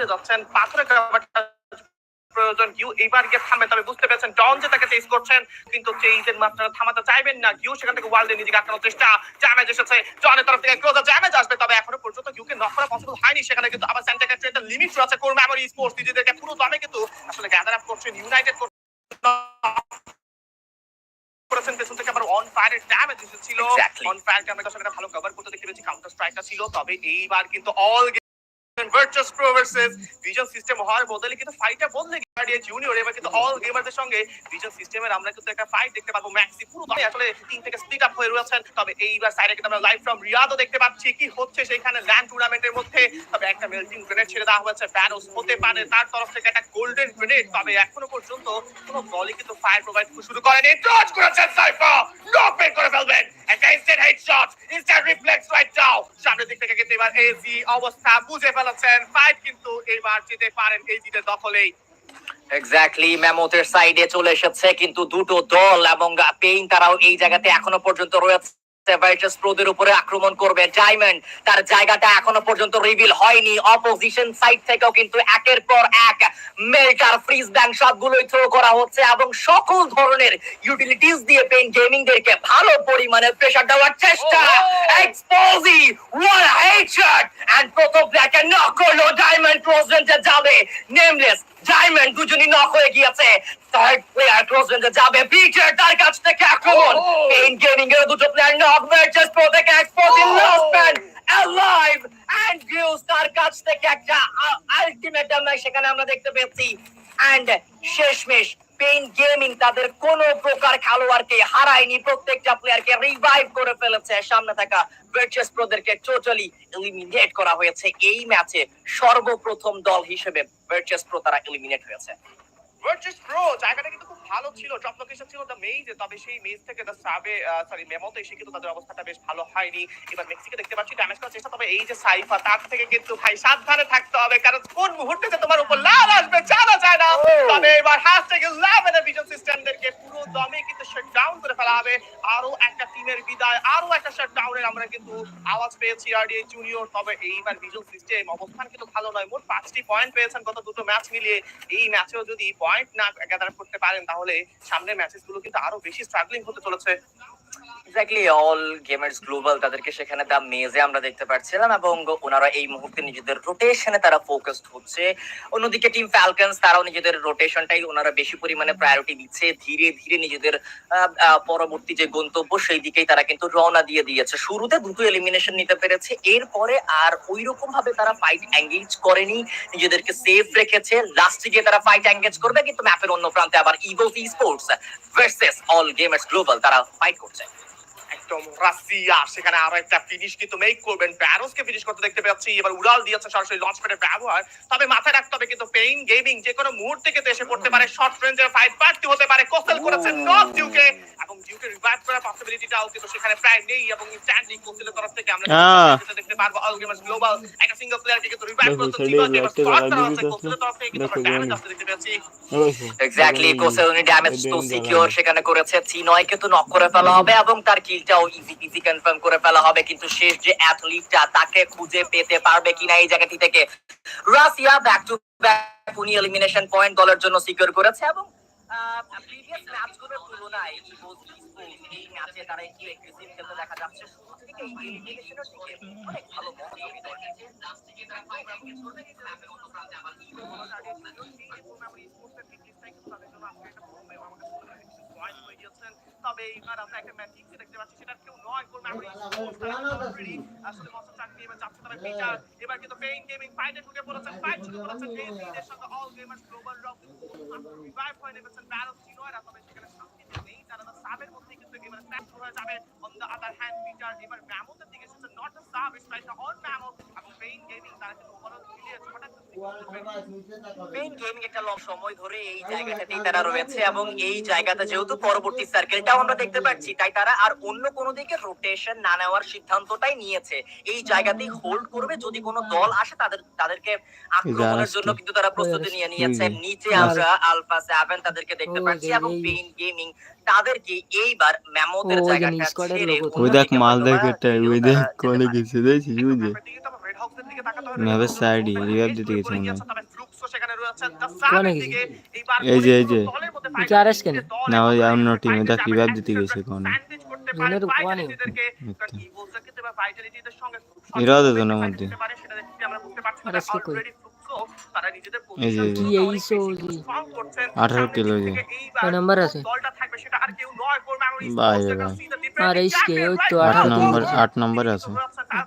হয়ে যাচ্ছেন কাভারটা প্রয়োজন গিউ এইবার গিয়ে থামবে তবে বুঝতে পেরেছেন ডন যে তাকে চেস করছেন কিন্তু চেইজের মাত্রা থামাতে চাইবেন না গিউ সেখান থেকে ওয়ার্ল্ডে নিজেকে আটকানোর চেষ্টা ড্যামেজ এসেছে জনের তরফ থেকে ক্লোজার ড্যামেজ আসবে তবে এখনও পর্যন্ত গিউকে নক করা পসিবল হয়নি সেখানে কিন্তু আবার স্যান্টাকা ট্রেডের লিমিট রয়েছে কোর মেমোরি স্পোর্টস নিজেদেরকে পুরো দমে কিন্তু আসলে গ্যাদার আপ করছেন ইউনাইটেড করেছেন পেছন থেকে আবার অন ফায়ারের ড্যামেজ এসেছিল। অন ফায়ার আমরা ভালো কভার করতে দেখতে পেয়েছি কাউন্টার স্ট্রাইকটা ছিল তবে এইবার কিন্তু all virtuous pro versus vision system হওয়ার বদলে কিন্তু ফাইটটা বদলে গিয়ে জুনিয়র এবার কিন্তু অল গেমারদের সঙ্গে ভিজন সিস্টেমের আমরা কিন্তু একটা ফাইট দেখতে পাবো। ম্যাক্সি পুরো দলে আসলে তিন থেকে স্প্লিট আপ হয়ে রয়েছেন। তবে এইবার সাইডে কিন্তু আমরা লাইভ ফ্রম রিয়াদও দেখতে পাচ্ছি। কি হচ্ছে সেখানে ল্যান্ড টুর্নামেন্টের মধ্যে? তবে একটা মেল্টিং গ্রেনেড ছেড়ে দেওয়া হয়েছে। ব্যানোস হতে পারে তার তরফ থেকে একটা গোল্ডেন গ্রেনেড তবে এখনও পর্যন্ত কোনো দলই কিন্তু ফায়ার প্রোভাইড শুরু করেনি। ডজ করেছেন সাইফা নক বের করে ফেলবেন। একটা instant headshot instant reflex right now সামনের দিক থেকে কিন্তু এবার এজি অবস্থা বুঝে ফেলেছেন। ফাইট কিন্তু এবার যেতে পারেন এজিদের দখলেই। এক্স্যাক্টলি ম্যামথের সাইডে চলে এসেছে কিন্তু দুটো দল এবং পেইন তারাও এই জায়গাতে এখনও পর্যন্ত রয়েছে। ভাইটাস প্রোদের উপরে আক্রমণ করবে। ডায়মন্ড তার জায়গাটা এখনও পর্যন্ত রিভিল হয়নি। অপোজিশন সাইড থেকেও কিন্তু একের পর এক মেল্টার ফ্রিজ ব্যাংক সবগুলোই থ্রো করা হচ্ছে এবং সকল ধরনের ইউটিলিটিস দিয়ে পেইন গেমিং দেরকে ভালো পরিমাণে প্রেসার দেওয়ার চেষ্টা! এক্সপোজি ওয়ান হেডশট এন্ড প্রথম প্লেয়ারকে নক করল ডায়মন্ড যাবে। নেমলেস ডায়মন্ড দুজনই নক হয়ে গিয়েছে। থার্ড প্লেয়ার ক্লোজ রেঞ্জে যাবে। পিটার তার কাছ থেকে আক্রমণ। Oh! পেইন গেমিং এর দুটো প্লেয়ার নক প্রো থেকে এক্সপোজি ইন লাস্ট ম্যান and তার কাছ থেকে একটা আলটিমেট আমরা সেখানে আমরা দেখতে পেয়েছি। অ্যান্ড শেষমেশ পেইন গেমিং তাদের কোন প্রকার খেলোয়াড়কে হারায়নি। প্রত্যেকটা প্লেয়ারকে রিভাইভ করে ফেলেছে। সামনে থাকা ভার্চুয়াস প্রোদেরকে টোটালি এলিমিনেট করা হয়েছে। এই ম্যাচে সর্বপ্রথম দল হিসেবে ভার্চুয়াস প্রো তারা এলিমিনেট হয়েছে। জায়গাটা ভালো ছিল টপ লোকেশন ছিল দ্য মেইজে তবে সেই মেইজ থেকে দ্য সাবে সরি মেমোতে এসে কিন্তু তাদের অবস্থাটা বেশ ভালো হয়নি। এবার মেক্সিকে দেখতে পাচ্ছি ড্যামেজ করার চেষ্টা তবে এই যে সাইফা তার থেকে কিন্তু ভাই সাবধানে থাকতে হবে কারণ কোন মুহূর্তে যে তোমার উপর লাল আসবে জানা যায় না। তবে এবার হ্যাশট্যাগ ইলেভেন এর ভিজন সিস্টেমদেরকে পুরো দমে কিন্তু শাট ডাউন করে ফেলা হবে। আরও একটা টিমের বিদায় আরও একটা শাট ডাউনের আমরা কিন্তু আওয়াজ পেয়েছি আরডিএ জুনিয়র তবে এইবার ভিজন সিস্টেম অবস্থান কিন্তু ভালো নয় মোট পাঁচটি পয়েন্ট পেয়েছেন গত দুটো ম্যাচ মিলিয়ে। এই ম্যাচেও যদি পয়েন্ট না গ্যাদার করতে পারেন তাহলে সামনের ম্যাচেসগুলো কিন্তু আরও বেশি স্ট্রাগলিং হতে চলেছে এক্স্যাক্টলি অল গেমার্স গ্লোবাল তাদেরকে সেখানে দা মেজে আমরা দেখতে পাচ্ছিলাম এবং ওনারা এই মুহূর্তে নিজেদের রোটেশনে তারা ফোকাসড হচ্ছে। অন্যদিকে টিম ফ্যালকনস তারাও নিজেদের রোটেশনটাই ওনারা বেশি পরিমাণে প্রায়োরিটি দিচ্ছে ধীরে ধীরে নিজেদের পরবর্তী যে গন্তব্য সেই দিকেই তারা কিন্তু রওনা দিয়ে দিয়েছে। শুরুতে দুটো এলিমিনেশন নিতে পেরেছে। এরপরে আর ওই রকম ভাবে তারা ফাইট এঙ্গেজ করেনি। নিজেদেরকে সেফ রেখেছে। লাস্টে গিয়ে তারা ফাইট এঙ্গেজ করবে, কিন্তু ম্যাপের অন্য প্রান্তে আবার ego sports versus all gamers global তারা ফাইট করছে। একদম রাশিয়া সেখানে আরও একটা ফিনিশ কিন্তু মেক করবেন। ব্যারোসকে ফিনিশ করতে দেখতে পাচ্ছি এবার উড়াল দিয়েছে সরাসরি লঞ্চ ব্যবহার। তবে মাথায় রাখতে হবে কিন্তু পেইন গেমিং যে কোনো মুহূর্তে কিন্তু এসে পড়তে পারে শর্ট রেঞ্জের ফাইট প্রার্থী হতে পারে কোসেল করেছে নক ডিউকে এবং ডিউকে রিভাইভ করার পসিবিলিটিটাও কিন্তু সেখানে প্রায় নেই এবং ইনস্ট্যান্টলি কোসেলের তরফ থেকে আমরা দেখতে পারব অল গেমার্স গ্লোবাল একটা সিঙ্গেল প্লেয়ারকে কিন্তু রিভাইভ করতে এবার করা হচ্ছে কোসেলের তরফ থেকে কিন্তু ড্যামেজ আসতে দেখতে পাচ্ছি এক্স্যাক্টলি কোসেল উনি ড্যামেজ তো সিকিউর সেখানে করেছে চিনয়কে তো নক করে ফেলা হবে এবং তার কিলটাও ইজি ইজি কনফার্ম করে ফেলা হবে, কিন্তু শেষ যে অ্যাথলিটটা তাকে খুঁজে পেতে পারবে কিনা এই জায়গাটি থেকে। রাশিয়া ব্যাক টু ব্যাক উনি এলিমিনেশন পয়েন্ট দলের জন্য সিকিউর করেছে এবং প্রিভিয়াস ম্যাচগুলোর তুলনায় দেখা যাচ্ছে। শুরু থেকে অনেক ভালো প্রান্তে আবার Eagles তবে এইবার আমরা একটা ম্যাচ জিততে দেখতে পাচ্ছি সেটা কেউ নয় কোন মেমোরি আসলে মস্ত চাকরি এবার যাচ্ছে তবে পিটার এবার কিন্তু পেইন গেমিং ফাইটে ঢুকে পড়েছেন ফাইট শুরু করেছেন এর সঙ্গে all gamers global rock revive হয়ে নেমেছেন ব্যারল চিনোয়রা তবে সেখানে শান্তি নেই। তারা তো সাবের মধ্যে কিন্তু এবার স্ট্যান্ড হয়ে যাবে। On the other hand Peter এবার ম্যামোদের দিকে এসেছে not a sub it's like on memo. এবং পেইন গেমিং তারা কিন্তু ওভারঅল মিলিয়ে হঠাৎ মেইন গেমিং একটা লং সময় ধরে এই জায়গাটাতেই তারা রয়েছে এবং এই জায়গাটা যেহেতু পরবর্তী সার্কেলটাও আমরা দেখতে পাচ্ছি তাই তারা আর অন্য কোনো দিকে রোটেশন না নেওয়ার সিদ্ধান্তটাই নিয়েছে। এই জায়গাতেই হোল্ড করবে যদি কোনো দল আসে তাদের তাদেরকে আক্রমণের জন্য কিন্তু তারা প্রস্তুতি নিয়ে নিয়েছে। নিচে আমরা আলফা সেভেন তাদেরকে দেখতে পাচ্ছি এবং পেইন গেমিং তাদেরকে এইবার ম্যামোদের জায়গাটা ছেড়ে ওই দেখ মাল হয়তোবা দেখ একটা ওই দেখ পারে। গেছে দেখছিস ওই যে ম্যাপের সাইডই রিভাইভ দিতে গেছে? এই যে, এই যে। মধ্যে কেন? না, ওই revive দিতে গেছে কোয়ানে। ভাইটালিটিদেরকে, কারণ আচ্ছা। ইভোলসরা কিন্তু এবার ভাইটালিটিদের সঙ্গে খুব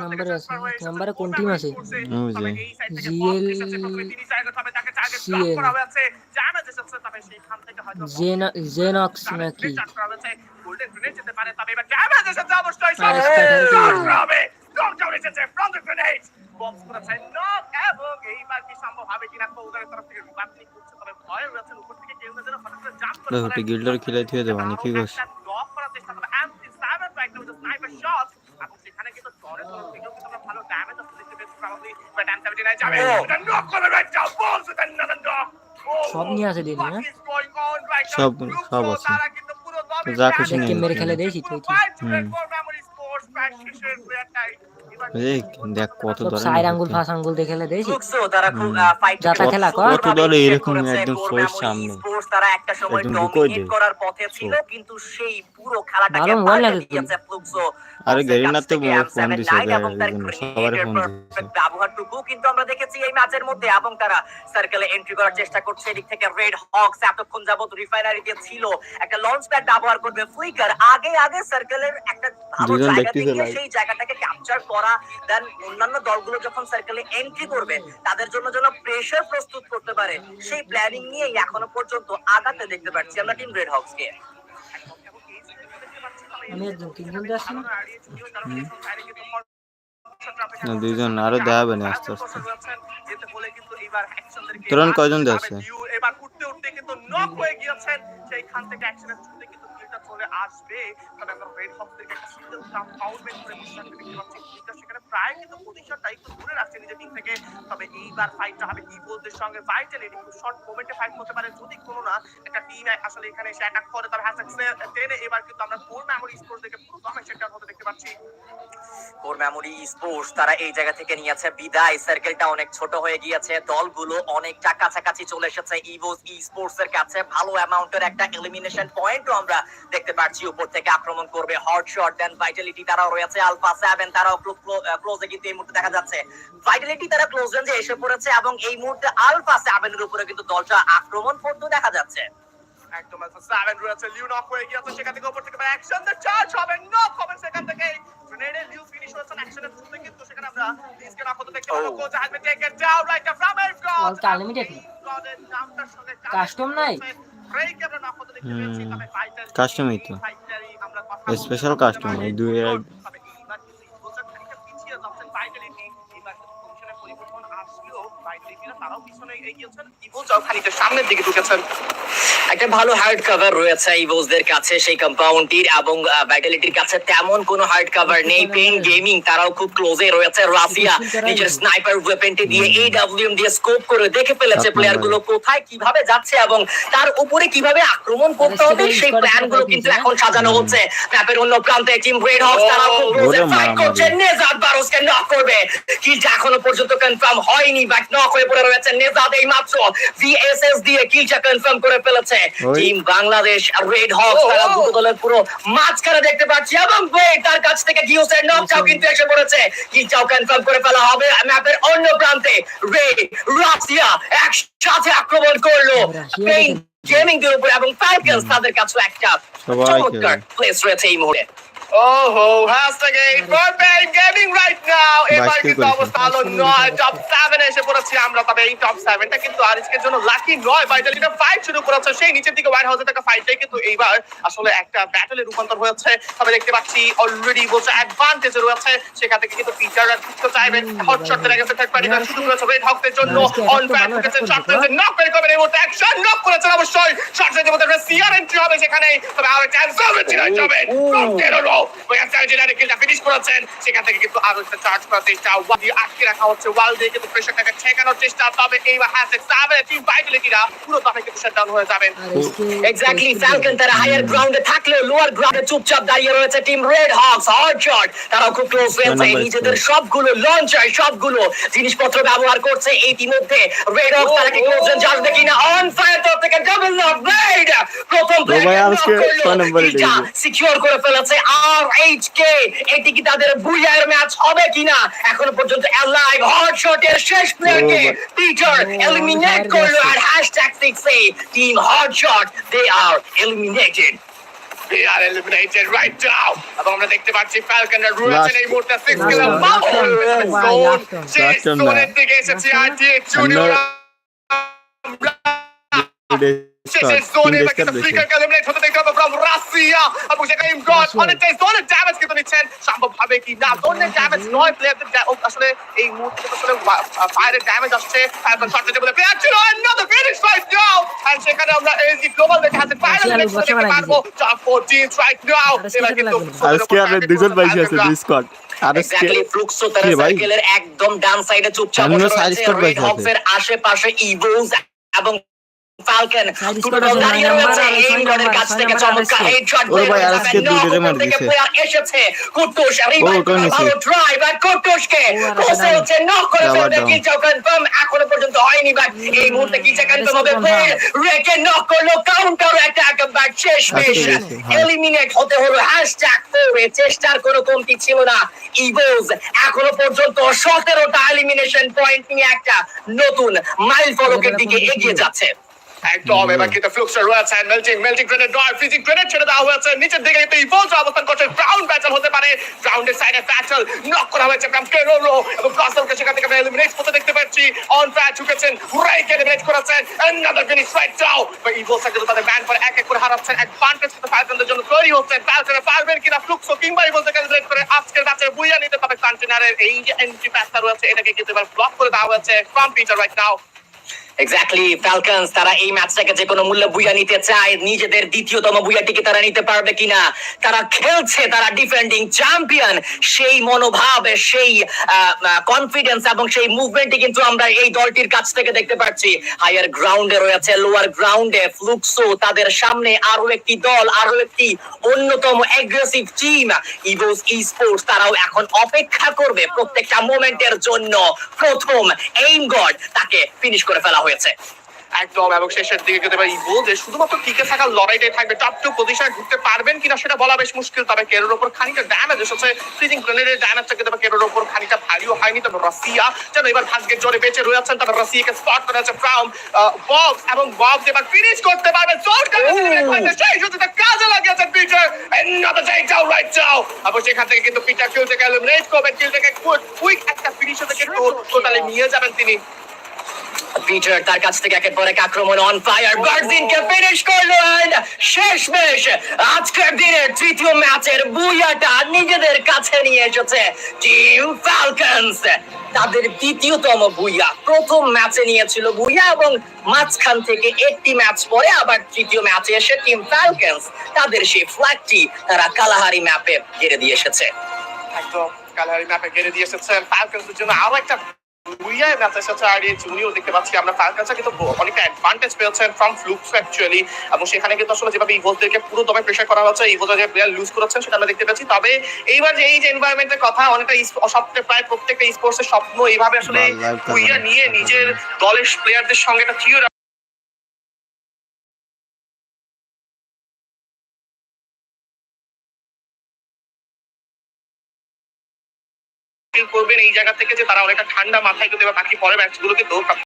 এরাও তো সহজে জনের fight মধ্যে। করতে পারে, সেটা দেখতে আমরা বুঝতে পারছি। আরে তবে সে কই? already ফ্লুক্সও তারা নিজেদের এই যে, এই যে। position কি এই অনেক সো বেশি যে? strong করছেন। 18 সামনের কিলো দিক যে। থেকে এইবার কয় নাম্বার আছে? দলটা থাকবে সেটা আর কেউ নয়, কোর মেমোরি ভাই রে স্পোর্টস ভাই। see the defending আর এই কে? ওই তো champion, আট আঠারো নম্বর কিলো। আট নম্বরে আছে আট নম্বরে আছে। আট নম্বরে কোন team আছে? ওই যে। জেন- জেনক্স নাকি? আরে দেখো তুই গিল্ডার খেলে থুয়ে দেবো মানে কি করছিস সব নিয়ে আসে দিন হ্যাঁ সব সব আছে যা খুশি নিয়ে মেরে খেলে। খেলে দিয়েছি তুই কি? হুম। এই দেখ কত ধরে সাইড আঙ্গুল ফাঁস আঙ্গুল দেখে খেলে তারা খুব ফাইট যাতা খেলা কর। কত দলে এরকম একদম শোয়ের সামনে। তারা একটা সময় ডমিনেট করার পথে ছিল কিন্তু সেই পুরো খেলাটাকে ভালো মজা লাগে পাল্টে দিয়েছে ফ্লুক্সও আরে ফক্সের গেরিনার কাছ তো থেকে ফোন দিছে এবং তার একজন created সবারই ফোন perfect দিছে। ব্যবহারটুকু কিন্তু আমরা দেখেছি এই ম্যাচের মধ্যে এবং তারা সার্কেলে এন্ট্রি করার চেষ্টা করছে। এদিক থেকে রেড হকস এতক্ষণ যাবত রিফাইনারিতে ছিল। একটা লঞ্চ প্যাড ব্যবহার করবে ফ্লিকার আগে আগে সার্কেলের একটা ভালো জায়গা থেকে সেই জায়গাটাকে ক্যাপচার করা দেন অন্যান্য দলগুলো যখন সার্কেলে এন্ট্রি করবে তাদের জন্য যেন প্রেসার প্রস্তুত করতে পারে। সেই প্ল্যানিং নিয়েই এখনও পর্যন্ত আগাতে দেখতে পাচ্ছি আমরা টিম রেড হকসকে আমি একজন তিনজন যাচ্ছি না? দুইজন, আরও দেখাবে না আস্তে আস্তে। তোরণ কয়জন যাচ্ছে? এবার উঠতে উঠতে কিন্তু নক হয়ে গিয়েছেন সেইখান থেকে অ্যাকশনের আসবে, তাহলে আমরা রেড হক থেকে একটা কম্পাউন্ড মেক করে বিশ্বাসকে দেখতে পাচ্ছি। কিন্তু সেখানে প্রায় কিন্তু পজিশনটা একটু দূরে রাখছে নিজের দিক থেকে। তবে এইবার ফাইটটা হবে ইভোলদের সঙ্গে। ভাইটালিটি খুব শর্ট মোমেন্টে ফাইট করতে পারে, যদি কোনো না, একটা টিম আসলে এখানে এসে অ্যাটাক করে। তবে হ্যাসাক্স টেনে এবার কিন্তু আমরা কোর মেমোরি স্পোর্টস দেখে পুরো দমে সেটা হতে পাচ্ছি। কোর মেমোরি স্পোর্টস তারা এই জায়গা থেকে নিয়েছে। বিদায় সার্কেলটা অনেক ছোট হয়ে গিয়েছে। দলগুলো অনেকটা কাছাকাছি চলে এসেছে ইভোস ই কাছে। ভালো অ্যামাউন্টের একটা এলিমিনেশন পয়েন্টও আমরা দেখতে পাচ্ছি। উপর থেকে আক্রমণ করবে হট শট দেন ভাইটালিটি তারাও রয়েছে। আলফা সেভেন তারাও ক্লোজে কিন্তু এই মুহূর্তে দেখা যাচ্ছে। ভাইটালিটি তারা ক্লোজ রেঞ্জে এসে পড়েছে এবং এই মুহূর্তে আলফা সেভেনের উপরে কিন্তু দলটা আক্রমণ করতে দেখা যাচ্ছে। একদম আছে সেভেন রয়েছে লিউ নক হয়ে গিয়েছে সেখান থেকে উপর থেকে অ্যাকশন দ্য চার্জ হবে নক হবে সেখান থেকে। গ্রেনেডে লিউ ফিনিশ হয়েছে অ্যাকশনের শুরুতে কিন্তু সেখানে আমরা লিজকে নক হতে দেখতে পাবো. Coach has been taken down right from All তো unlimited. না? Custom নাই? ব্রেক আমরা নক হতে দেখতে পেয়েছি তারাও পিছনে এগিয়েছেন ইভোসাও খানিকটা সামনের দিকে ঢুকেছেন। একটা ভালো হার্ড কভার রয়েছে ইভোসদের কাছে সেই কম্পাউন্ডটির এবং ভাইটালিটির কাছে তেমন কোনো হার্ড কভার নেই। পেন গেমিং তারাও খুব ক্লোজে রয়েছে। রাশিয়া নিজের স্নাইপার ওয়েপেনটি দিয়ে এই ডাব্লিউএম দিয়ে স্কোপ করে দেখে ফেলেছে আপনার প্লেয়ারগুলো কোথায় কীভাবে যাচ্ছে এবং তার উপরে কীভাবে আক্রমণ করতে হবে সেই প্ল্যানগুলো কিন্তু এখন সাজানো হচ্ছে। ম্যাপের অন্য প্রান্তে টিম রেড হক্স তারা খুব ক্লোজে ফাইট করছে। নেজাদ বারোসকে নক করবে। কিলটা এখনও পর্যন্ত কনফার্ম হয়নি বাট নক হয়ে পড়ে রয়েছে। নেজাদ এই মাত্র ভিএসএস দিয়ে কিলটা কনফার্ম করে ফেলেছে। টিম বাংলাদেশ রেড হক্স তারা দুটো দলের পুরো মাঝখানে দেখতে পাচ্ছি। এবং তার কাছ থেকে গিউসের নকটাও কিন্তু এসে পড়েছে। কিলটাও কনফার্ম করে ফেলা হবে। ম্যাপের অন্য প্রান্তে রেড রাশিয়া একসাথে আক্রমণ করল। গেমিং দের উপর এবং ফাইভগান্স তাদের কাছে একটা চমৎকার প্লেস রয়েছে এই মুহূর্তে। Oh, hashtag eight Bang Gaming right now. এবার কিন্তু করেছে? অবস্থা ভালো নয় টপ সেভেন এসে পড়েছি আমরা তবে এই টপ সেভেনটা কিন্তু আরিসকের জন্য লাকি নয়। ভাইটালিটা ফাইট শুরু করেছে সেই নিচের দিকে হোয়াইট হাউসে থাকা ফাইটটাই কিন্তু এইবার আসলে একটা ব্যাটলে রূপান্তর হয়েছে। তবে দেখতে পাচ্ছি অলরেডি বলছে অ্যাডভান্টেজে রয়েছে সেখান থেকে কিন্তু পিটাররা ঢুকতে চাইবেন হট শট থেকে গেছে থার্ড পার্টিটা শুরু করেছে রেড হকসের জন্য অন ভালো ঢুকেছে শট করেছে নক বের করবেন এই মুহূর্তে অ্যাকশন নক করেছেন অবশ্যই। শট রেঞ্জের মধ্যে সিআর এন্ট্রি হবে সেখানে। তবে আর একটা 79 যাবে Ooh. ফ্রম টেরো যাও ওই আর্জেন্টিনার কিলটা ফিনিশ করেছেন সেখান থেকে কিন্তু আরও একটা চার্জ করার চেষ্টা। ওয়াল দিয়ে আটকে রাখা হচ্ছে। ওয়াল দিয়ে কিন্তু প্রেশারটাকে ঠেকানোর চেষ্টা। তবে এইবার হ্যাসেক সাবের টিম ভাইটালিটিরা পুরো দমে কিন্তু শাটডাউন হয়ে যাবেন আর এসকে এক্স্যাক্টলি ফ্যালকন তারা হায়ার গ্রাউন্ডে থাকলেও লোয়ার গ্রাউন্ডে চুপচাপ দাঁড়িয়ে রয়েছে team red hawks hot shot তারাও খুব ক্লোজ হয়েছে। নিজেদের. সবগুলো লঞ্চার সবগুলো জিনিসপত্র ব্যবহার করছে। এই ইতিমধ্যে রেড হক্স তারা কি ক্লোজ রেঞ্জ আসবে কিনা? অন ফায়ার তরফ থেকে ডাবল প্রথম সিকিউর করে ফেলেছে আর এইচ কে এটি কি তাদের বুইয়ার ম্যাচ হবে কিনা? এখনও পর্যন্ত অ্যালাইভ হট শটের শেষ প্লেয়ারকে পিটার এলিমিনেট করল। আর হ্যাশট্যাগ সিক্সে team hot shot they are eliminated They are eliminated right now. এবং আমরা দেখতে পাচ্ছি ফ্যালকনরা রয়েছেন এই মুহূর্তে six killer one, bubble last one, ভাই, জোন সেই জোনের দিকে এসেছে Last one. আরটি জুনিয়র শেষের জোনে বা কিন্তু ফ্লিকার এলিমিনেট হতে দেখতে পাবো from রাশিয়া এবং সেখানে ইমগড Russia. অনেকটাই জোনের ড্যামেজ কিন্তু নিচ্ছেন সম্ভব হবে কি না জোনের ড্যামেজ নয় প্লেয়ারদের আসলে এই মুহূর্তে আসলে ফায়ারের ড্যামেজ আসছে ফ্যালকন শট দিতে প্লেয়ার ছিল another finish right now. And সেখানে আমরা এসি গ্লোবাল দেখে হাতে ফায়ার Russia এলিমিনেট বছর দেখতে পারব টপ 14 right now. এবার কিন্তু আজকে আর দুজন বাইশে আছে দুই স্কোয়াড আর এক্স্যাক্টলি ফ্লুক্সো তারা কে ভাই? সার্কেলের একদম ডান সাইডে চুপচাপ বসে রয়েছে। আশেপাশে এবং ফালকন দাঁড়িয়ে রয়েছে কাছ থেকে চমৎকার হেডশট। প্লেয়ার এসেছে কুটুস ভালো ড্রাইভ আর কুটুসকে হচ্ছে নক করে ফেলবে down। কনফার্ম এখনও পর্যন্ত হয়নি বাট এই মুহূর্তে কিলচা কনফার্ম হবে? রেকে নক করল কাউন্টার অ্যাটাক বাট শেষ মেশ হ্যাঁ। এলিমিনেট হতে হলো হ্যাশট্যাগ ফোরে চেষ্টার কোনো কমতি ছিল না ইগলস এখনও পর্যন্ত সতেরোটা এলিমিনেশন পয়েন্ট নিয়ে একটা নতুন মাইল ফলকের দিকে এগিয়ে যাচ্ছে। একদম এবার কিন্তু ফ্লুক্সটা রয়েছে মেল্টিং মেল্টিং গ্রেনেড নয় ফ্রিজিং গ্রেনেড ছেড়ে দেওয়া হয়েছে নিচের দিকে কিন্তু ইভোলস অবস্থান করছে গ্রাউন্ড ব্যাটল হতে পারে গ্রাউন্ডের সাইডে ব্যাটল নক করা হয়েছে ফ্রম কেরোলো এবং কাসলকে সেখান থেকে আমরা এলিমিনেট করতে দেখতে পাচ্ছি অন প্যাচ ঢুকেছেন রাইট এলিমিনেট করেছেন অ্যানাদার ফিনিশ রাইট ডাউ বা ইভোলস কিন্তু তাদের ব্যান করে এক এক করে হারাচ্ছেন অ্যাডভান্টেজ কিন্তু ফালকনদের জন্য তৈরি হচ্ছে ফালকনে পারবেন কিনা ফ্লুক্সো কিংবা ইভোলসকে এলিমিনেট করে আজকের ম্যাচের বুইয়া নিতে তবে কন্টেনারের এই যে এন্ট্রি প্যাচটা রয়েছে এটাকে কিন্তু এবার ব্লক করে দেওয়া হয়েছে from Peter right now exactly falcons তারা এই ম্যাচটাকে যে কোনো মূল্যে বুইয়া নিতে চায়, নিজেদের দ্বিতীয়তম বুইয়াটিকে তারা নিতে পারবে কিনা, তারা খেলছে, তারা ডিফেন্ডিং চ্যাম্পিয়ন সেই মনোভাব, সেই কনফিডেন্স এবং সেই মুভমেন্টই কিন্তু আমরা এই দলটির কাছ থেকে দেখতে পাচ্ছি। হায়ার গ্রাউন্ডে রয়েছে লোয়ার গ্রাউন্ডে ফ্লুক্সো তাদের সামনে আরও একটি দল, আরও একটি অন্যতম aggressive team Evos esports তারাও এখন অপেক্ষা করবে প্রত্যেকটা মোমেন্টের জন্য। প্রথম এইম গড তাকে ফিনিশ করে ফেলা হয়েছে। একদম এবং শেষের দিকে কিন্তু এবার ইভো যে শুধুমাত্র টিকে থাকার লড়াইটাই থাকবে। টপ টু পজিশনে ঢুকতে পারবেন কিনা সেটা বলা বেশ মুশকিল তবে কেরোর উপর খানিকটা ড্যামেজ এসেছে। ফ্রিজিং গ্রেনেডের ড্যামেজটা কিন্তু কেরোর উপর খানিকটা ভারীও হয়নি তবে রাশিয়া যেন এবার ভাগ্যের জোরে বেঁচে রয়েছেন তবে রাশিয়াকে স্পট করা হচ্ছে ফ্রাম বক্স এবং বক্স এবার ফিনিশ করতে পারবে জোর সেই সুযোগটা কাজে লাগিয়েছেন পিটার down right now এবং সেখান থেকে কিন্তু পিটার থেকে এলিমিনেট করবেন কিল থেকে কুইক একটা ফিনিশ থেকে টোটালি নিয়ে যাবেন তিনি। পিটার তার কাছ থেকে একের পর এক আক্রমণ অন ফায়ার বার্জিনকে ফিনিশ করল এন্ড শেষ বেশ আজকের দিনের তৃতীয় ম্যাচের বুইয়াটা নিজেদের কাছে নিয়ে এসেছে টিম ফ্যালকনস তাদের দ্বিতীয়তম বুইয়া। প্রথম ম্যাচে নিয়েছিল বুইয়া এবং মাঝখান থেকে একটি ম্যাচ পরে আবার তৃতীয় ম্যাচে এসে টিম ফ্যালকনস তাদের সেই ফ্ল্যাগটি তারা কালাহারি ম্যাপে গেড়ে দিয়ে এসেছে। একদম কালারি ম্যাপে গেড়ে দিয়ে এসেছেন ফালকনসের জন্য আরও একটা ম্যাচের সাথে দেখতে পাচ্ছি আমরা। ফালকনসে কিন্তু অনেকটা অ্যাডভান্টেজ পেয়েছেন ফ্রম ফ্লুক্স অ্যাকচুয়ালি এবং সেখানে কিন্তু আসলে যেভাবে ইভোজদেরকে পুরো দমে প্রেশার করা হচ্ছে ইভোজ যে প্লেয়ার লুজ করেছেন সেটা আমরা দেখতে পাচ্ছি তবে এইবার যে এই যে এনভায়রনমেন্টের কথা অনেকটা সবচেয়ে প্রায় প্রত্যেকটা স্পোর্টস এর স্বপ্ন এইভাবে আসলে। নিয়ে নিজের দলের প্লেয়ারদের সঙ্গে একটা চিওর করবেন এই জায়গা থেকে যে তারা অনেকটা ঠান্ডা মাথায় কিন্তু এবার বাকি পরে ম্যাচগুলো কিন্তু